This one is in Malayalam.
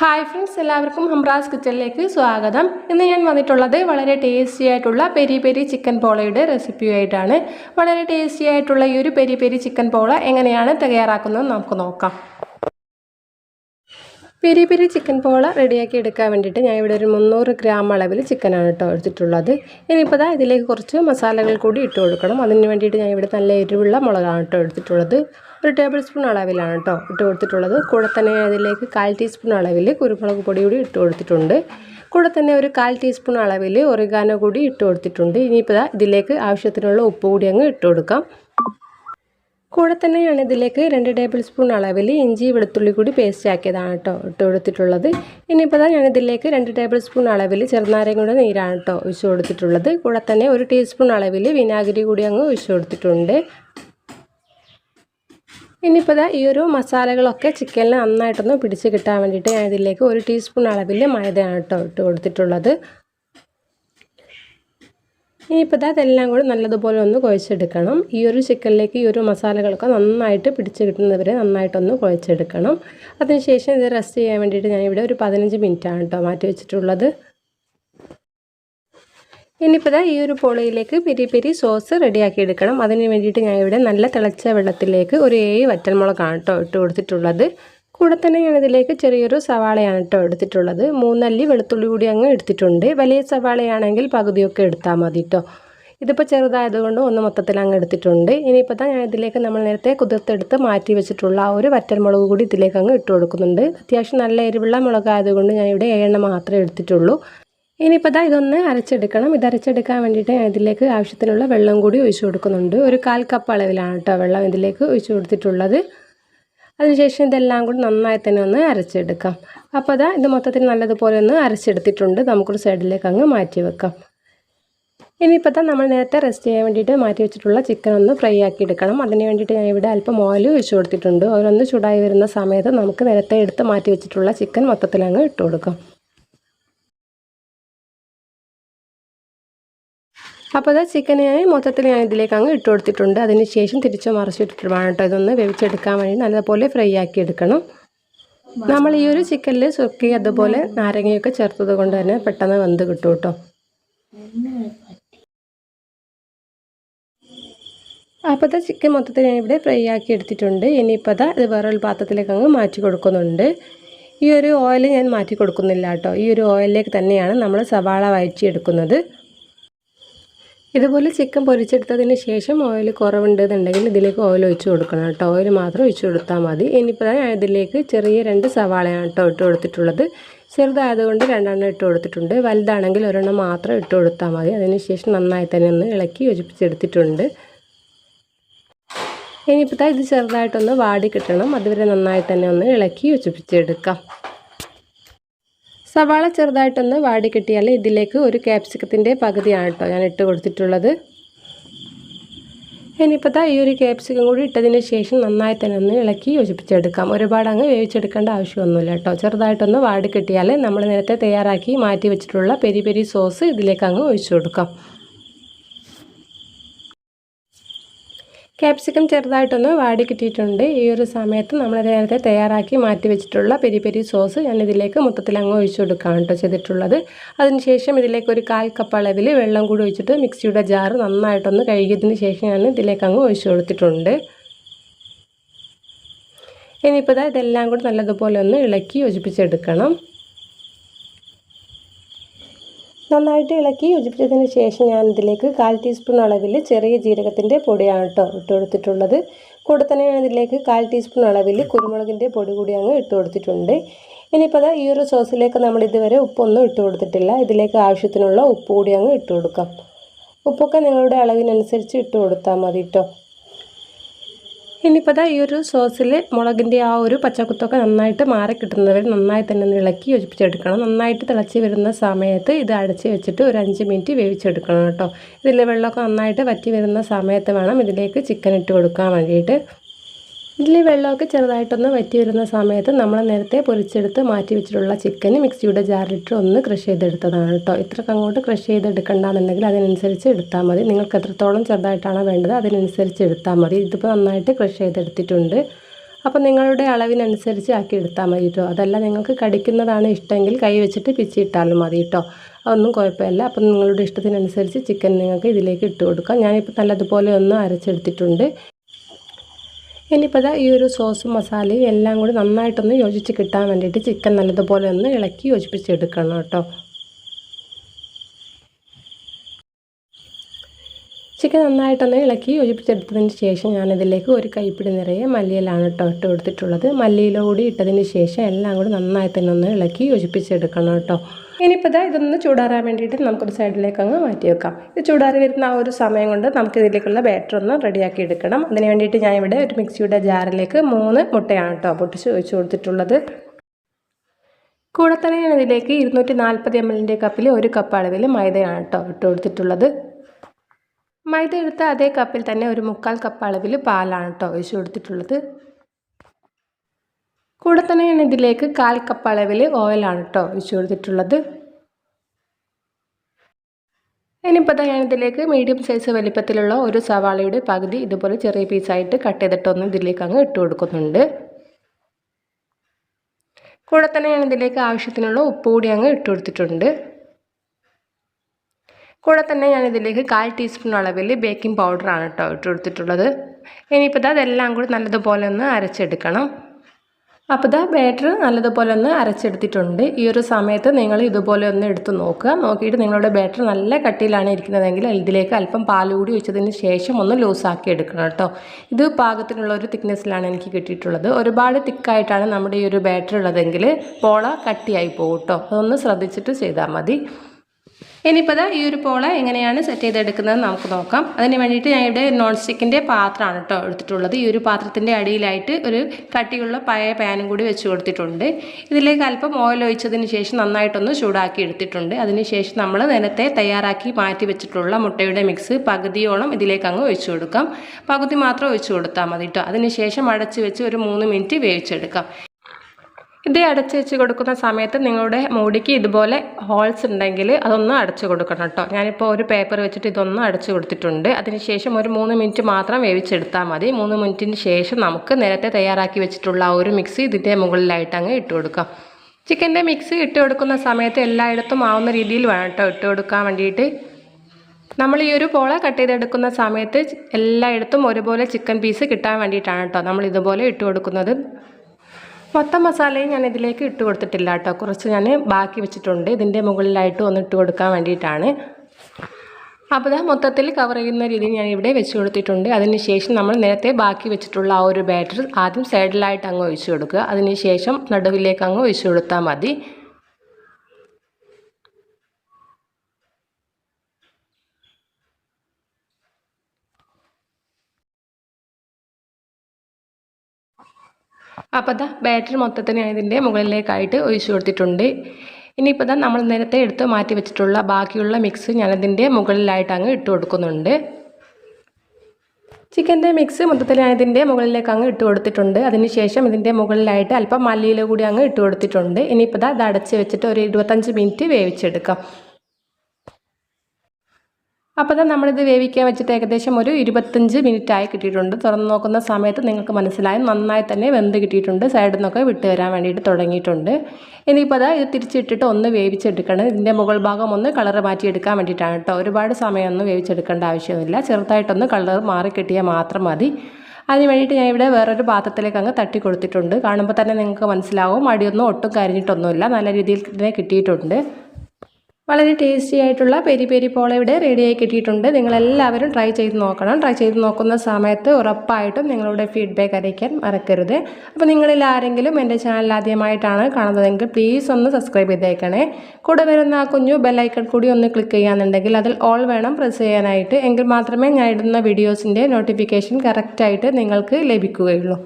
ഹായ് ഫ്രണ്ട്സ് എല്ലാവർക്കും ഹംറാസ് കിച്ചണിലേക്ക് സ്വാഗതം. ഇന്ന് ഞാൻ വന്നിട്ടുള്ളത് വളരെ ടേസ്റ്റി ആയിട്ടുള്ള പെരി പെരി ചിക്കൻ പോളയുടെ റെസിപ്പിയായിട്ടാണ് വളരെ ടേസ്റ്റി ആയിട്ടുള്ള ഈ ഒരു പെരി പെരി ചിക്കൻ പോള എങ്ങനെയാണ് തയ്യാറാക്കുന്നത് നമുക്ക് നോക്കാം. പെരി പെരി ചിക്കൻ പോള റെഡിയാക്കി എടുക്കാൻ വേണ്ടിയിട്ട് ഞാൻ ഇവിടെ ഒരു മുന്നൂറ് ഗ്രാം അളവിൽ ചിക്കനാണ് കേട്ടോ എടുത്തിട്ടുള്ളത്. ഇനിയിപ്പോൾ ഇതിലേക്ക് കുറച്ച് മസാലകൾ കൂടി ഇട്ട് കൊടുക്കണം. അതിന് വേണ്ടിയിട്ട് ഞാൻ ഇവിടെ നല്ല എരിവുള്ള മുളകാണ് കേട്ടോ എടുത്തിട്ടുള്ളത്. ഒരു ടേബിൾ സ്പൂൺ അളവിലാണ് കേട്ടോ ഇട്ട് കൊടുത്തിട്ടുള്ളത്. കൂടെ തന്നെ അതിലേക്ക് കാൽ ടീസ്പൂൺ അളവിൽ കുരുമുളക് പൊടി കൂടി ഇട്ട് കൊടുത്തിട്ടുണ്ട്. കൂടെ തന്നെ ഒരു കാൽ ടീസ്പൂൺ അളവിൽ ഒറിഗാനോ കൂടി ഇട്ട് കൊടുത്തിട്ടുണ്ട്. ഇനിയിപ്പോൾ ഇതിലേക്ക് ആവശ്യത്തിനുള്ള ഉപ്പ് കൂടി അങ്ങ് ഇട്ട് കൊടുക്കാം. കൂടെ തന്നെ ഞാൻ ഇതിലേക്ക് രണ്ട് ടേബിൾ സ്പൂൺ അളവിൽ ഇഞ്ചി വെളുത്തുള്ളി കൂടി പേസ്റ്റ് ആക്കിയതാണ് കേട്ടോ ഇട്ട് കൊടുത്തിട്ടുള്ളത്. ഇനിയിപ്പോൾ ഞാൻ ഇതിലേക്ക് രണ്ട് ടേബിൾ സ്പൂൺ അളവിൽ ചെറുനാരങ്ങയുടെ നീരാണ് കേട്ടോ ഒഴിച്ച് കൊടുത്തിട്ടുള്ളത്. കൂടെ തന്നെ ഒരു ടീസ്പൂൺ അളവിൽ വിനാഗിരി കൂടി അങ്ങ് ഒഴിച്ച് കൊടുത്തിട്ടുണ്ട്. ഇനിയിപ്പോൾ ഈ ഒരു മസാലകളൊക്കെ ചിക്കനിൽ നന്നായിട്ടൊന്ന് പിടിച്ച് കിട്ടാൻ വേണ്ടിയിട്ട് ഞാൻ ഇതിലേക്ക് ഒരു ടീസ്പൂൺ അളവിൽ മൈദയാണ് കേട്ടോ ഇട്ട് കൊടുത്തിട്ടുള്ളത്. ഇനിയിപ്പോൾ അതെല്ലാം കൂടി നല്ലതുപോലെ ഒന്ന് കുഴച്ചെടുക്കണം. ഈ ഒരു ചിക്കനിലേക്ക് ഈ ഒരു മസാലകളൊക്കെ നന്നായിട്ട് പിടിച്ച് കിട്ടുന്നവരെ നന്നായിട്ടൊന്ന് കുഴച്ചെടുക്കണം. അതിനുശേഷം ഇത് റെസ്റ്റ് ചെയ്യാൻ വേണ്ടിയിട്ട് ഞാനിവിടെ ഒരു പതിനഞ്ച് മിനിറ്റാണ് കേട്ടോ മാറ്റി വെച്ചിട്ടുള്ളത്. ഇനിയിപ്പോൾ ഈ ഒരു പോളയിലേക്ക് പെരി പെരി സോസ് റെഡിയാക്കി എടുക്കണം. അതിന് വേണ്ടിയിട്ട് ഞാൻ ഇവിടെ നല്ല തിളച്ച വെള്ളത്തിലേക്ക് ഒരു ഏഴ് വറ്റൽമുളകാണ് കേട്ടോ ഇട്ട് കൊടുത്തിട്ടുള്ളത്. കൂടെ തന്നെ ഞാനിതിലേക്ക് ചെറിയൊരു സവാളയാണ് കേട്ടോ എടുത്തിട്ടുള്ളത്. മൂന്നല്ലി വെളുത്തുള്ളി കൂടി അങ്ങ് എടുത്തിട്ടുണ്ട്. വലിയ സവാളയാണെങ്കിൽ പകുതിയൊക്കെ എടുത്താൽ മതി കേട്ടോ. ഇതിപ്പോൾ ചെറുതായതുകൊണ്ട് ഒന്ന് മൊത്തത്തിൽ അങ്ങ് എടുത്തിട്ടുണ്ട്. ഇനിയിപ്പോൾ തന്നെ ഞാൻ ഇതിലേക്ക് നമ്മൾ നേരത്തെ കുതിർത്തെടുത്ത് മാറ്റി വെച്ചിട്ടുള്ള ആ ഒരു വറ്റൽമുളക് കൂടി ഇതിലേക്ക് അങ്ങ് ഇട്ട് കൊടുക്കുന്നുണ്ട്. അത്യാവശ്യം നല്ല എരിവുള്ള മുളകായതുകൊണ്ട് ഞാൻ ഇവിടെ ഏഴെണ്ണം മാത്രമേ എടുത്തിട്ടുള്ളൂ. ഇനിയിപ്പോൾ ദാ ഇതൊന്ന് അരച്ചെടുക്കണം. ഇത് അരച്ചെടുക്കാൻ വേണ്ടിയിട്ട് ഞാൻ ഇതിലേക്ക് ആവശ്യത്തിനുള്ള വെള്ളം കൂടി ഒഴിച്ചു കൊടുക്കുന്നുണ്ട്. ഒരു കാൽ കപ്പ് അളവിലാണ് കേട്ടോ വെള്ളം ഇതിലേക്ക് ഒഴിച്ചു കൊടുത്തിട്ടുള്ളത്. അതിനുശേഷം ഇതെല്ലാം കൂടി നന്നായി തന്നെ ഒന്ന് അരച്ചെടുക്കാം. അപ്പോൾ അതാ ഇത് മൊത്തത്തിൽ നല്ലതുപോലെ ഒന്ന് അരച്ചെടുത്തിട്ടുണ്ട്. നമുക്കൊരു സൈഡിലേക്ക് അങ്ങ് മാറ്റി വെക്കാം. ഇനിയിപ്പോൾ തന്നെ നമ്മൾ നേരത്തെ റെസ്റ്റ് ചെയ്യാൻ വേണ്ടിയിട്ട് മാറ്റി വെച്ചിട്ടുള്ള ചിക്കൻ ഒന്ന് ഫ്രൈ ആക്കി എടുക്കണം. അതിന് വേണ്ടിയിട്ട് ഞാൻ ഇവിടെ അല്പം ഓയിൽ ഒഴിച്ചു കൊടുത്തിട്ടുണ്ട്. ഓരോന്ന് ചൂടായി വരുന്ന സമയത്ത് നമുക്ക് നേരത്തെ എടുത്ത് മാറ്റി വെച്ചിട്ടുള്ള ചിക്കൻ മൊത്തത്തിൽ അങ്ങ് ഇട്ട് കൊടുക്കാം. അപ്പോൾ അത് ചിക്കൻ ഞാൻ മൊത്തത്തിൽ ഞാൻ ഇതിലേക്ക് അങ്ങ് ഇട്ട് കൊടുത്തിട്ടുണ്ട്. അതിന് ശേഷം തിരിച്ച് മറിച്ചിട്ടിട്ട് വേണം കേട്ടോ. ഇതൊന്ന് വേവിച്ചെടുക്കാൻ വേണ്ടി നല്ലപോലെ ഫ്രൈ ആക്കി എടുക്കണം. നമ്മൾ ഈ ഒരു ചിക്കനിൽ സുക്കി അതുപോലെ നാരങ്ങയൊക്കെ ചേർത്തത് കൊണ്ട് തന്നെ പെട്ടെന്ന് വെന്ത് കിട്ടും കേട്ടോ. അപ്പോഴത്തെ ചിക്കൻ മൊത്തത്തിൽ ഞാൻ ഇവിടെ ഫ്രൈ ആക്കി എടുത്തിട്ടുണ്ട്. ഇനിയിപ്പോൾ അതാ ഇത് വേറൊരു പാത്രത്തിലേക്ക് അങ്ങ് മാറ്റി കൊടുക്കുന്നുണ്ട്. ഈ ഒരു ഓയിൽ ഞാൻ മാറ്റി കൊടുക്കുന്നില്ല കേട്ടോ. ഈ ഒരു ഓയിലിലേക്ക് തന്നെയാണ് നമ്മൾ സവാള വഴറ്റിയെടുക്കുന്നത്. ഇതുപോലെ ചിക്കൻ പൊരിച്ചെടുത്തതിന് ശേഷം ഓയിൽ കുറവുണ്ടെന്നുണ്ടെങ്കിൽ ഇതിലേക്ക് ഓയിൽ ഒഴിച്ച് കൊടുക്കണം കേട്ടോ. ഓയിൽ മാത്രം ഒഴിച്ച് കൊടുത്താൽ മതി. ഇനിയിപ്പോൾ ഇതിലേക്ക് ചെറിയ രണ്ട് സവാളയാണ് കേട്ടോ ഇട്ട് കൊടുത്തിട്ടുള്ളത്. ചെറുതായതുകൊണ്ട് രണ്ടെണ്ണം ഇട്ട് കൊടുത്തിട്ടുണ്ട്. വലുതാണെങ്കിൽ ഒരെണ്ണം മാത്രം ഇട്ട് കൊടുത്താൽ മതി. അതിനുശേഷം നന്നായി തന്നെ ഒന്ന് ഇളക്കി യോജിപ്പിച്ചെടുത്തിട്ടുണ്ട്. ഇനിയിപ്പോൾ ഇത് ചെറുതായിട്ടൊന്ന് വാടി കിട്ടണം. അതുവരെ നന്നായി തന്നെ ഒന്ന് ഇളക്കി യോജിപ്പിച്ചെടുക്കാം. സവാള ചെറുതായിട്ടൊന്ന് വാടി കിട്ടിയാൽ ഇതിലേക്ക് ഒരു ക്യാപ്സിക്കത്തിന്റെ പകുതിയാണ് കേട്ടോ ഞാൻ ഇട്ട് കൊടുത്തിട്ടുള്ളത്. ഇനിയിപ്പോൾ ഈ ഒരു ക്യാപ്സിക്കം കൂടി ഇട്ടതിന് ശേഷം നന്നായി തന്നെ ഒന്ന് ഇളക്കി യോജിപ്പിച്ചെടുക്കാം. ഒരുപാട് അങ്ങ് വേവിച്ചെടുക്കേണ്ട ആവശ്യമൊന്നുമില്ല കേട്ടോ ചെറുതായിട്ടൊന്ന് വാടി കിട്ടിയാൽ നമ്മൾ നേരത്തെ തയ്യാറാക്കി മാറ്റി വെച്ചിട്ടുള്ള പെരി പെരി സോസ് ഇതിലേക്ക് അങ്ങ് ഒഴിച്ചു കൊടുക്കാം. ക്യാപ്സിക്കം ചെറുതായിട്ടൊന്ന് വാടി കിട്ടിയിട്ടുണ്ട്. ഈ ഒരു സമയത്ത് നമ്മൾ നേരത്തെ തയ്യാറാക്കി മാറ്റി വെച്ചിട്ടുള്ള പെരി പെരി സോസ് ഞാൻ ഇതിലേക്ക് മൊത്തത്തിൽ അങ്ങ് ഒഴിച്ചു കൊടുക്കുകയാണ് കേട്ടോ ചെയ്തിട്ടുള്ളത്. അതിനുശേഷം ഇതിലേക്ക് ഒരു കാൽ കപ്പ് അളവിൽ വെള്ളം കൂടി ഒഴിച്ചിട്ട് മിക്സിയുടെ ജാറ് നന്നായിട്ടൊന്ന് കഴുകിയതിന് ശേഷം ഞാൻ ഇതിലേക്ക് അങ്ങ് ഒഴിച്ചു കൊടുത്തിട്ടുണ്ട്. ഇനിയിപ്പോൾ ഇതെല്ലാം കൂടി നല്ലതുപോലെ ഒന്ന് ഇളക്കി യോജിപ്പിച്ചെടുക്കണം. നന്നായിട്ട് ഇളക്കി യോജിപ്പിച്ചതിന് ശേഷം ഞാൻ ഇതിലേക്ക് കാൽ ടീസ്പൂൺ അളവിൽ ചെറിയ ജീരകത്തിന്റെ പൊടിയാണ് കേട്ടോ ഇട്ട് കൊടുത്തിട്ടുള്ളത്. കൂടെ തന്നെ ഞാൻ ഇതിലേക്ക് കാൽ ടീസ്പൂൺ അളവിൽ കുരുമുളകിന്റെ പൊടി കൂടി അങ്ങ് ഇട്ട് കൊടുത്തിട്ടുണ്ട്. ഇനിയിപ്പോൾ ഈ ഒരു സോസിലേക്ക് നമ്മൾ ഇതുവരെ ഉപ്പൊന്നും ഇട്ട് കൊടുത്തിട്ടില്ല. ഇതിലേക്ക് ആവശ്യത്തിനുള്ള ഉപ്പ് കൂടി അങ്ങ് ഇട്ട് കൊടുക്കാം. ഉപ്പൊക്കെ നിങ്ങളുടെ അളവിനനുസരിച്ച് ഇട്ട് കൊടുത്താൽ മതി കേട്ടോ. ഇനിയിപ്പോൾ ഈ ഒരു സോസിൽ മുളകിന്റെ ആ ഒരു പച്ചക്കുത്തൊക്കെ നന്നായിട്ട് മാറി കിട്ടുന്നവർ നന്നായി തന്നെ ഒന്ന് ഇളക്കി യോജിപ്പിച്ചെടുക്കണം. നന്നായിട്ട് തിളച്ച് വരുന്ന സമയത്ത് ഇത് അടച്ച് വെച്ചിട്ട് ഒരു അഞ്ച് മിനിറ്റ് വേവിച്ചെടുക്കണം കേട്ടോ. ഇതിലെ വെള്ളമൊക്കെ നന്നായിട്ട് വറ്റി വരുന്ന സമയത്ത് വേണം ഇതിലേക്ക് ചിക്കൻ ഇട്ട് കൊടുക്കാൻ വേണ്ടിയിട്ട്. ഇതിൽ വെള്ളമൊക്കെ ചെറുതായിട്ടൊന്ന് വറ്റി വരുന്ന സമയത്ത് നമ്മൾ നേരത്തെ പൊരിച്ചെടുത്ത് മാറ്റി വെച്ചിട്ടുള്ള ചിക്കൻ മിക്സിയുടെ ജാറിലിട്ട് ഒന്ന് ക്രഷ് ചെയ്തെടുത്തതാണ് കേട്ടോ. ഇത്രക്ക് അങ്ങോട്ട് ക്രഷ് ചെയ്തെടുക്കണ്ടെന്നുണ്ടെങ്കിൽ അതിനനുസരിച്ച് എടുത്താൽ മതി. നിങ്ങൾക്ക് എത്രത്തോളം ചെറുതായിട്ടാണോ വേണ്ടത് അതിനനുസരിച്ച് എടുത്താൽ മതി. ഇതിപ്പോൾ നന്നായിട്ട് ക്രഷ് ചെയ്തെടുത്തിട്ടുണ്ട്. അപ്പോൾ നിങ്ങളുടെ അളവിനനുസരിച്ച് ആക്കി എടുത്താൽ മതി കേട്ടോ. അതല്ല നിങ്ങൾക്ക് കടിക്കുന്നതാണ് ഇഷ്ടമെങ്കിൽ കൈ വെച്ചിട്ട് പിച്ചിട്ടാലും മതി കേട്ടോ. അതൊന്നും കുഴപ്പമില്ല. അപ്പം നിങ്ങളുടെ ഇഷ്ടത്തിനനുസരിച്ച് ചിക്കൻ നിങ്ങൾക്ക് ഇതിലേക്ക് ഇട്ട് കൊടുക്കാം. ഞാനിപ്പോൾ നല്ലതുപോലെ ഒന്ന് അരച്ചെടുത്തിട്ടുണ്ട്. ഇനിയിപ്പോൾ ഈ ഒരു സോസും മസാലയും എല്ലാം കൂടി നന്നായിട്ടൊന്ന് യോജിച്ച് കിട്ടാൻ വേണ്ടിയിട്ട് ചിക്കൻ നല്ലതുപോലെ ഒന്ന് ഇളക്കി യോജിപ്പിച്ചെടുക്കണം കേട്ടോ. ചിക്കൻ നന്നായിട്ടൊന്ന് ഇളക്കി യോജിപ്പിച്ചെടുത്തതിന് ശേഷം ഞാനിതിലേക്ക് ഒരു കൈപ്പിടി നിറയെ മല്ലിയിലാണ് കേട്ടോ ഇട്ട് കൊടുത്തിട്ടുള്ളത്. മല്ലിയിലൂടി ഇട്ടതിന് ശേഷം എല്ലാം കൂടി നന്നായി തന്നെ ഒന്ന് ഇളക്കി യോജിപ്പിച്ചെടുക്കണം കേട്ടോ. ഇനിയിപ്പോൾ ഇതാ ഇതൊന്ന് ചൂടാറാൻ വേണ്ടിയിട്ട് നമുക്കൊരു സൈഡിലേക്ക് അങ്ങ് മാറ്റി വെക്കാം. ഇത് ചൂടാറി വരുന്ന ആ ഒരു സമയം കൊണ്ട് നമുക്കിതിലേക്കുള്ള ബാറ്റർ ഒന്ന് റെഡിയാക്കി എടുക്കണം. അതിന് വേണ്ടിയിട്ട് ഇവിടെ ഒരു മിക്സിയുടെ ജാറിലേക്ക് മൂന്ന് മുട്ടയാണ് കേട്ടോ പൊട്ടിച്ച് ഒഴിച്ചു കൊടുത്തിട്ടുള്ളത്. കൂടെ തന്നെ ഞാൻ ഇതിലേക്ക് ഇരുന്നൂറ്റി നാൽപ്പത് എം എല്ലിന്റെ കപ്പിൽ ഒരു കപ്പ് അളവിൽ മൈദയാണ് കേട്ടോ ഇട്ട് കൊടുത്തിട്ടുള്ളത്. മൈദ എടുത്ത അതേ കപ്പിൽ തന്നെ ഒരു മുക്കാൽ കപ്പ് അളവിൽ പാലാണ് കേട്ടോ ഒഴിച്ചു കൊടുത്തിട്ടുള്ളത്. കൂടെ തന്നെ ഞാൻ ഇതിലേക്ക് കാൽ കപ്പ് അളവിൽ ഓയിലാണ് കേട്ടോ ഒഴിച്ചു കൊടുത്തിട്ടുള്ളത്. ഇനിയിപ്പോൾ ഞാൻ ഇതിലേക്ക് മീഡിയം സൈസ് വലിപ്പത്തിലുള്ള ഒരു സവാളയുടെ പകുതി ഇതുപോലെ ചെറിയ പീസായിട്ട് കട്ട് ചെയ്തിട്ടൊന്ന് ഇതിലേക്ക് അങ്ങ് ഇട്ട് കൊടുക്കുന്നുണ്ട്. കൂടെ തന്നെ ഞാൻ ഇതിലേക്ക് ആവശ്യത്തിനുള്ള ഉപ്പ് കൂടി അങ്ങ് ഇട്ട് കൊടുത്തിട്ടുണ്ട്. കൂടെ തന്നെ ഞാൻ ഇതിലേക്ക് കാൽ ടീസ്പൂൺ അളവിൽ ബേക്കിംഗ് പൗഡറാണ് കേട്ടോ ഇട്ട് കൊടുത്തിട്ടുള്ളത്. ഇനിയിപ്പോൾ അതെല്ലാം കൂടി നല്ലതുപോലെ ഒന്ന് അരച്ചെടുക്കണം. അപ്പോൾ ഇതാ ബാറ്റർ നല്ലതുപോലെ ഒന്ന് അരച്ചെടുത്തിട്ടുണ്ട്. ഈ ഒരു സമയത്ത് നിങ്ങൾ ഇതുപോലെ ഒന്ന് എടുത്ത് നോക്കുക. നോക്കിയിട്ട് നിങ്ങളുടെ ബാറ്റർ നല്ല കട്ടിയിലാണ് ഇരിക്കുന്നതെങ്കിൽ ഇതിലേക്ക് അല്പം പാൽ കൂടി ഒഴിച്ചതിന് ശേഷം ഒന്ന് ലൂസാക്കി എടുക്കണം കേട്ടോ. ഇത് പാകത്തിനുള്ള ഒരു തിക്നെസ്സിലാണ് എനിക്ക് കിട്ടിയിട്ടുള്ളത്. ഒരുപാട് തിക്കായിട്ടാണ് നമ്മുടെ ഈ ഒരു ബാറ്റർ ഉള്ളതെങ്കിൽ പോള കട്ടിയായി പോകും കേട്ടോ. അതൊന്ന് ശ്രദ്ധിച്ചിട്ട് ചെയ്താൽ മതി. ഇനിയിപ്പോൾ ഈ ഒരു പോള എങ്ങനെയാണ് സെറ്റ് ചെയ്തെടുക്കുന്നത് നമുക്ക് നോക്കാം. അതിന് വേണ്ടിയിട്ട് ഞാൻ ഇവിടെ നോൺ സ്റ്റിക്കിന്റെ പാത്രമാണ് കേട്ടോ എടുത്തിട്ടുള്ളത്. ഈ ഒരു പാത്രത്തിന്റെ അടിയിലായിട്ട് ഒരു കട്ടിയുള്ള പഴയ പാനും കൂടി വെച്ച് കൊടുത്തിട്ടുണ്ട്. ഇതിലേക്ക് അല്പം ഓയിൽ ഒഴിച്ചതിന് ശേഷം നന്നായിട്ടൊന്ന് ചൂടാക്കി എടുത്തിട്ടുണ്ട്. അതിന് ശേഷം നമ്മൾ നേരത്തെ തയ്യാറാക്കി മാറ്റി വെച്ചിട്ടുള്ള മുട്ടയുടെ മിക്സ് പകുതിയോളം ഇതിലേക്ക് അങ്ങ് ഒഴിച്ചു കൊടുക്കാം. പകുതി മാത്രം ഒഴിച്ചു കൊടുത്താൽ മതി കേട്ടോ അതിന് ശേഷം അടച്ച് വെച്ച് ഒരു മൂന്ന് മിനിറ്റ് വേവിച്ചെടുക്കാം. ഇത് അടച്ച് വെച്ച് കൊടുക്കുന്ന സമയത്ത് നിങ്ങളുടെ മൂടിക്ക് ഇതുപോലെ ഹോൾസ് ഉണ്ടെങ്കിൽ അതൊന്ന് അടച്ചു കൊടുക്കണം കേട്ടോ. ഞാനിപ്പോൾ ഒരു പേപ്പർ വെച്ചിട്ട് ഇതൊന്ന് അടച്ചു കൊടുത്തിട്ടുണ്ട്. അതിനുശേഷം ഒരു മൂന്ന് മിനിറ്റ് മാത്രം വേവിച്ചെടുത്താൽ മതി. മൂന്ന് മിനിറ്റിന് ശേഷം നമുക്ക് നേരത്തെ തയ്യാറാക്കി വെച്ചിട്ടുള്ള ആ ഒരു മിക്സ് ഇതിന്റെ മുകളിലായിട്ട് അങ്ങ് ഇട്ട് കൊടുക്കാം. ചിക്കന്റെ മിക്സ് ഇട്ട് കൊടുക്കുന്ന സമയത്ത് എല്ലായിടത്തും ആവുന്ന രീതിയിൽ വേണം കേട്ടോ ഇട്ട് കൊടുക്കാൻ വേണ്ടിയിട്ട്. നമ്മൾ ഈ ഒരു പോള കട്ട് ചെയ്തെടുക്കുന്ന സമയത്ത് എല്ലായിടത്തും ഒരുപോലെ ചിക്കൻ പീസ് കിട്ടാൻ വേണ്ടിയിട്ടാണ് കേട്ടോ നമ്മൾ ഇതുപോലെ ഇട്ട് കൊടുക്കുന്നത്. മൊത്തം മസാലയും ഞാൻ ഇതിലേക്ക് ഇട്ട് കൊടുത്തിട്ടില്ല കേട്ടോ. കുറച്ച് ഞാൻ ബാക്കി വെച്ചിട്ടുണ്ട്. ഇതിന്റെ മുകളിലായിട്ട് ഒന്ന് ഇട്ട് കൊടുക്കാൻ വേണ്ടിയിട്ടാണ്. അപ്പോൾ ഇതാ മൊത്തത്തിൽ കവർ ചെയ്യുന്ന രീതിയിൽ ഞാൻ ഇവിടെ വെച്ച് കൊടുത്തിട്ടുണ്ട്. അതിന് ശേഷം നമ്മൾ നേരത്തെ ബാക്കി വെച്ചിട്ടുള്ള ആ ഒരു ബാറ്റർ ആദ്യം സൈഡിലായിട്ട് അങ്ങ് ഒഴിച്ച് കൊടുക്കുക. അതിന് ശേഷം നടുവിലേക്ക് അങ്ങ് ഒഴിച്ച് കൊടുത്താൽ മതി. അപ്പോൾ അതാ ബാറ്ററി മൊത്തത്തിൽ ഞാൻ ഇതിന്റെ മുകളിലേക്കായിട്ട് ഒഴിച്ചു കൊടുത്തിട്ടുണ്ട്. ഇനിയിപ്പോൾ ഇതാ നമ്മൾ നേരത്തെ എടുത്ത് മാറ്റി വെച്ചിട്ടുള്ള ബാക്കിയുള്ള മിക്സ് ഞാനതിന്റെ മുകളിലായിട്ട് അങ്ങ് ഇട്ട് കൊടുക്കുന്നുണ്ട്. ചിക്കന്റെ മിക്സ് മൊത്തത്തിൽ ഞാൻ ഇതിന്റെ മുകളിലേക്ക് അങ്ങ് ഇട്ട് കൊടുത്തിട്ടുണ്ട്. അതിനുശേഷം ഇതിന്റെ മുകളിലായിട്ട് അല്പം മല്ലിയില കൂടി അങ്ങ് ഇട്ട് കൊടുത്തിട്ടുണ്ട്. ഇനിയിപ്പോൾ ഇതാ അടച്ച് വെച്ചിട്ട് ഒരു ഇരുപത്തഞ്ച് മിനിറ്റ് വേവിച്ചെടുക്കാം. അപ്പോൾ തന്നെ നമ്മളിത് വേവിക്കാൻ വെച്ചിട്ട് ഏകദേശം ഒരു ഇരുപത്തഞ്ച് മിനിറ്റ് ആയി കിട്ടിയിട്ടുണ്ട്. തുറന്ന് നോക്കുന്ന സമയത്ത് നിങ്ങൾക്ക് മനസ്സിലായി നന്നായി തന്നെ വെന്ത് കിട്ടിയിട്ടുണ്ട്. സൈഡിൽ നിന്നൊക്കെ വിട്ട് വരാൻ വേണ്ടിയിട്ട് തുടങ്ങിയിട്ടുണ്ട്. ഇനിയിപ്പോൾ അതാ ഇത് തിരിച്ചിട്ടിട്ട് ഒന്ന് വേവിച്ചെടുക്കണം. ഇതിന്റെ മുകൾ ഭാഗം ഒന്ന് കളർ മാറ്റിയെടുക്കാൻ വേണ്ടിയിട്ടാണ് കേട്ടോ ഒരുപാട് സമയമൊന്നും വേവിച്ചെടുക്കേണ്ട ആവശ്യമില്ല ചെറുതായിട്ടൊന്ന് കളർ മാറി കിട്ടിയാൽ മാത്രം മതി. അതിന് വേണ്ടിയിട്ട് ഞാൻ ഇവിടെ വേറൊരു പാത്രത്തിലേക്ക് അങ്ങ് തട്ടി കൊടുത്തിട്ടുണ്ട്. കാണുമ്പോൾ തന്നെ നിങ്ങൾക്ക് മനസ്സിലാവും. അടിയൊന്നും ഒട്ടും കരിഞ്ഞിട്ടൊന്നുമില്ല. നല്ല രീതിയിൽ തന്നെ കിട്ടിയിട്ടുണ്ട്. വളരെ ടേസ്റ്റി ആയിട്ടുള്ള പെരി പെരി പോള ഇവിടെ റെഡിയായി കിട്ടിയിട്ടുണ്ട്. നിങ്ങളെല്ലാവരും ട്രൈ ചെയ്ത് നോക്കണം. ട്രൈ ചെയ്ത് നോക്കുന്ന സമയത്ത് ഉറപ്പായിട്ടും നിങ്ങളുടെ ഫീഡ്ബാക്ക് അറിയിക്കാൻ മറക്കരുത്. അപ്പോൾ നിങ്ങളിൽ ആരെങ്കിലും എന്റെ ചാനൽ ആദ്യമായിട്ടാണ് കാണുന്നതെങ്കിൽ പ്ലീസ് ഒന്ന് സബ്സ്ക്രൈബ് ചെയ്തേക്കണേ. കൂടെ വരുന്ന ആ കുഞ്ഞു ബെല്ലൈക്കൺ കൂടി ഒന്ന് ക്ലിക്ക് ചെയ്യാന്നുണ്ടെങ്കിൽ അതിൽ ഓൾ വേണം പ്രസ് ചെയ്യാനായിട്ട്. എങ്കിൽ മാത്രമേ ഞാൻ ഇടുന്ന വീഡിയോസിന്റെ നോട്ടിഫിക്കേഷൻ കറക്റ്റായിട്ട് നിങ്ങൾക്ക് ലഭിക്കുകയുള്ളൂ.